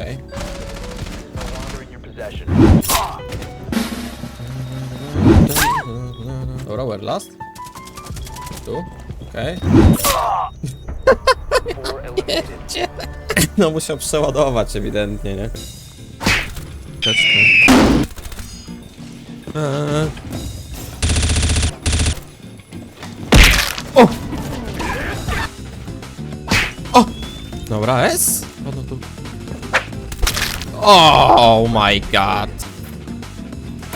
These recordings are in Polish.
Okej. Dobra, where last? Tu? Okej. No musiał przeładować ewidentnie, nie? Teczkę. Eee. O! O! Dobra, S? O, no tu. Oh my god!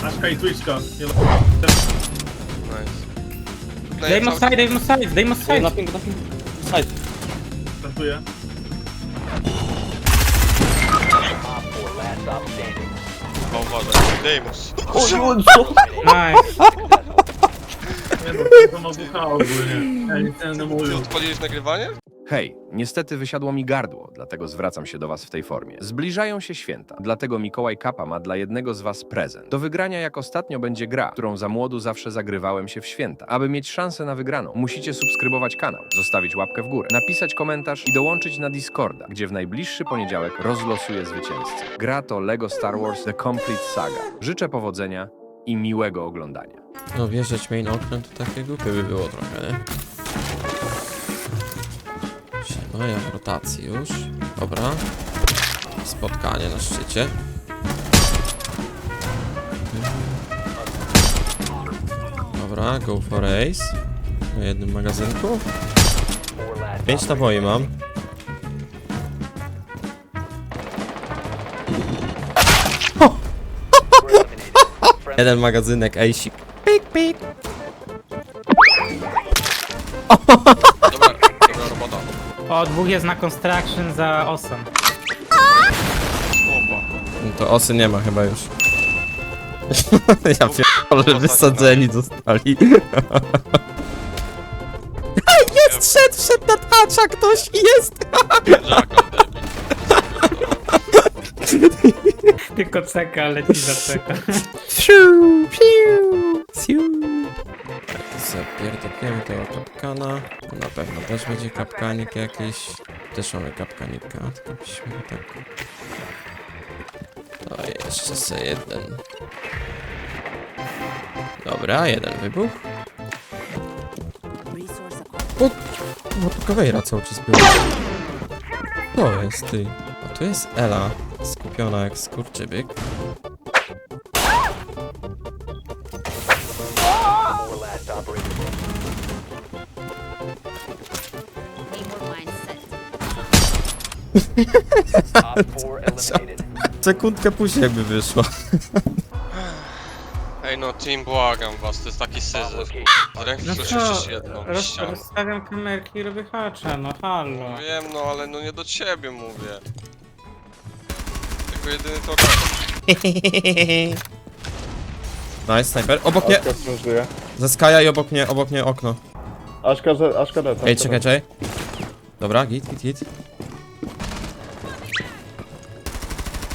Aszka i Twitchka. Nie Nice. No They i must co? side, they must side, they must side. Nothing, nothing. Side. startuję. Op 4 last stop standing. O, uważaj. Dejmus. Nice. Nie no, to ma WH ogólnie. Ja nic nie Ty mówię. odpaliłeś nagrywanie? Hej, niestety wysiadło mi gardło, dlatego zwracam się do Was w tej formie. Zbliżają się święta, dlatego Mikołaj Kapa ma dla jednego z Was prezent. Do wygrania jak ostatnio będzie gra, którą za młodu zawsze zagrywałem się w święta. Aby mieć szansę na wygraną, musicie subskrybować kanał, zostawić łapkę w górę, napisać komentarz i dołączyć na Discorda, gdzie w najbliższy poniedziałek rozlosuję zwycięzcę. Gra to LEGO Star Wars The Complete Saga. Życzę powodzenia i miłego oglądania. No wjeżdżać main oknem to takie głupie by było trochę, nie? Siema, ja w rotacji już. Dobra. Spotkanie na szczycie. Dobra, go for ace. Na jednym magazynku. Pięć naboi mam. Jeden magazynek, ejsik. Pik, pik. O, dwóch jest na construction za osem. Opa. No to osy nie ma chyba już. ja pierdolę, wysadzeni zostali. jest, wszedł, wszedł na tacza ktoś, jest! Jackal, debil. Tylko czeka, leci za czeka. Fiu, fiu, siu. Tak, Zapierdolimy tego kapkana. Na pewno też będzie kapkanik jakiś. Też mamy kapkanika, tylko byśmy tak... To jeszcze se jeden. Dobra, jeden wybuch. O, o tu kawejra cały czas była. To jest ty. A tu jest Ela, skupiona jak skurczybyk. Sekundkę później jakby wyszła. Ej no, team, błagam was, to jest taki syzyf. Zręcznie No no jedną roz, ścianę. rozstawiam kamerki i robię hacza, no halo. No wiem, no ale no nie do ciebie mówię. Tylko jedyny to Nice, sniper. Obok mnie, Aszka wciąż żyje. ze Skaja i obok mnie, obok mnie okno. Aszka, że- dead. Ej, czekaj, czekaj. Dobra, git, git, git.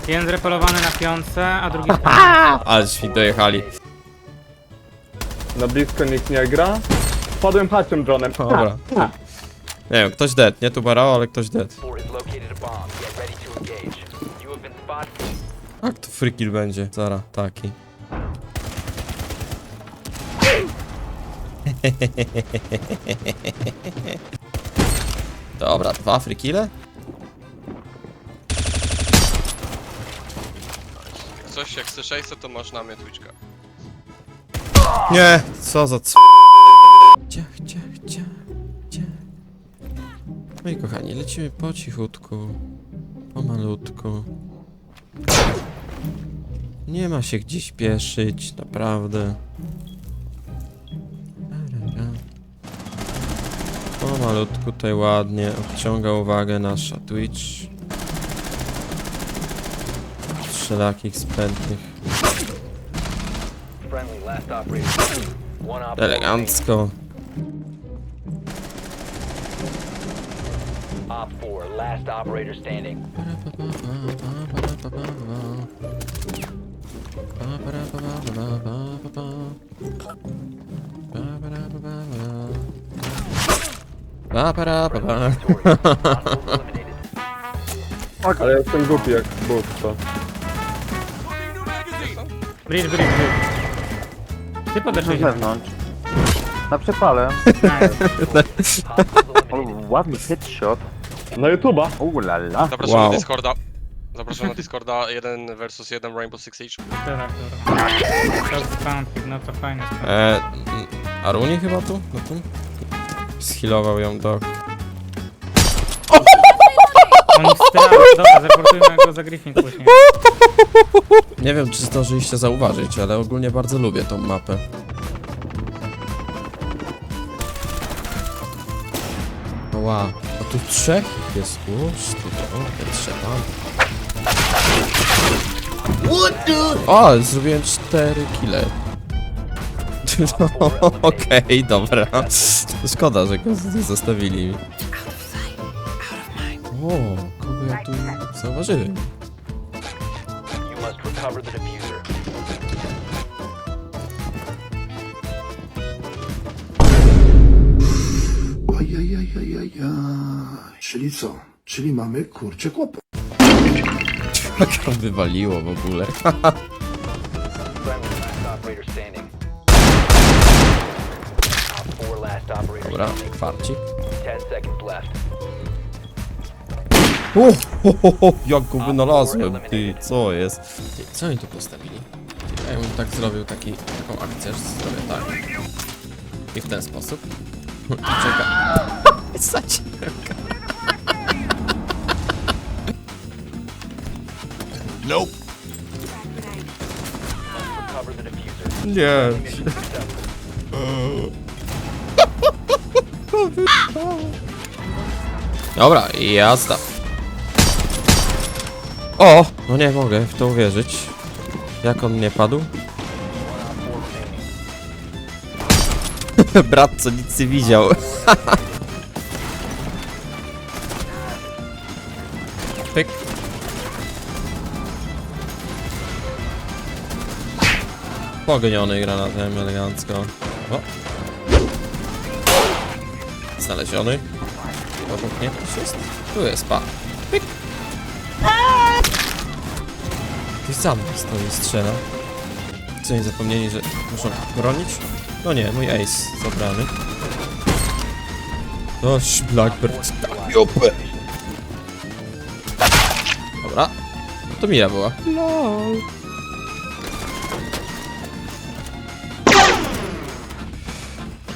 Jeden zrepolowany na piątce, a drugi Ale mi dojechali. Na blisko nikt nie gra. Wpadłem haczem dronem. Dobra. Nie wiem, ktoś dead, nie tu barał, ale ktoś dead. 4 has located a bomb. Get ready to engage. You have been spotted. Tak, to free kill będzie. Zara, taki. Dobra, dwa free kille? Coś, jak chcesz ejsa, to masz na mnie Twitchka. Nie, co za c... Gdzie, gdzie, gdzie, gdzie? Moi kochani, lecimy po cichutku, pomalutku. Nie ma się gdzie śpieszyć, naprawdę. Pomalutku tutaj ładnie odciąga uwagę nasza Twitch. Wszelakich spętnych. Elegancko. Op 4 last operator standing. Eliminated. Ale jestem głupi jak but, to. Bridge, bridge, bridge. Ty Na podeszłeś. zewnątrz. Na przepale. O, ładny headshot. Na YouTube'a. Ulala. Zapraszam Wow. na Discorda. Zapraszam na Discorda 1 versus 1 Rainbow Six Siege. Tak, dobra. To pick, no to fajnie. E, mm, Aruni chyba tu? No tu? Schilował ją do... Oni wstrały. Dobra, zaportujmy go za Griffin później. Nie wiem, czy zdążyliście zauważyć, ale ogólnie bardzo lubię tą mapę. Ła, a tu trzech jest. Uż, to, te trzeba. O, ale zrobiłem cztery kile. No, Okej, dobra. Szkoda, że go zostawili. O, kogo ja tu zauważyłem? Recover the diffuser. Czyli co? Czyli mamy kurczę kłopot. Jak to wywaliło w ogóle. Friendly last operator standing. Op four last operator Dobra, standing. kwarcik. Ten seconds left. O, ho, ho, ho, jak go wynalazłem, ty, co jest? Ty, co oni tu postawili? Ja bym tak zrobił taki, taką akcję, że zrobię tak. I w ten sposób. Czeka. Zacierka. Recover the diffuser. Nie. Dobra, jazda. O! No nie mogę w to uwierzyć. Jak on nie padł? Brat co nic nie widział. Pyk. Pogoniony granatem elegancko. O. Znaleziony. Obok mnie ktoś jest? Tu jest, pa. Pyk. Ty sam stoi strzela. Co nie zapomnieli, że muszą bronić? No nie, mój ace zabrany. Oś, Blackbird. Tak, jopę. Dobra. To Mira była. LOL.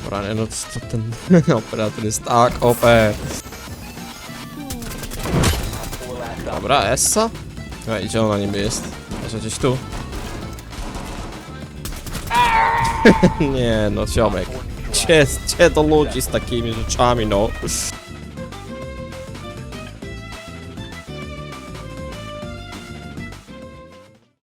Dobra, nie, no to to ten operator jest tak OP. Dobra, Essa? I gdzie ona niby jest? Może gdzieś tu? nie no, ziomek. Gdzie, gdzie do ludzi z takimi rzeczami, no?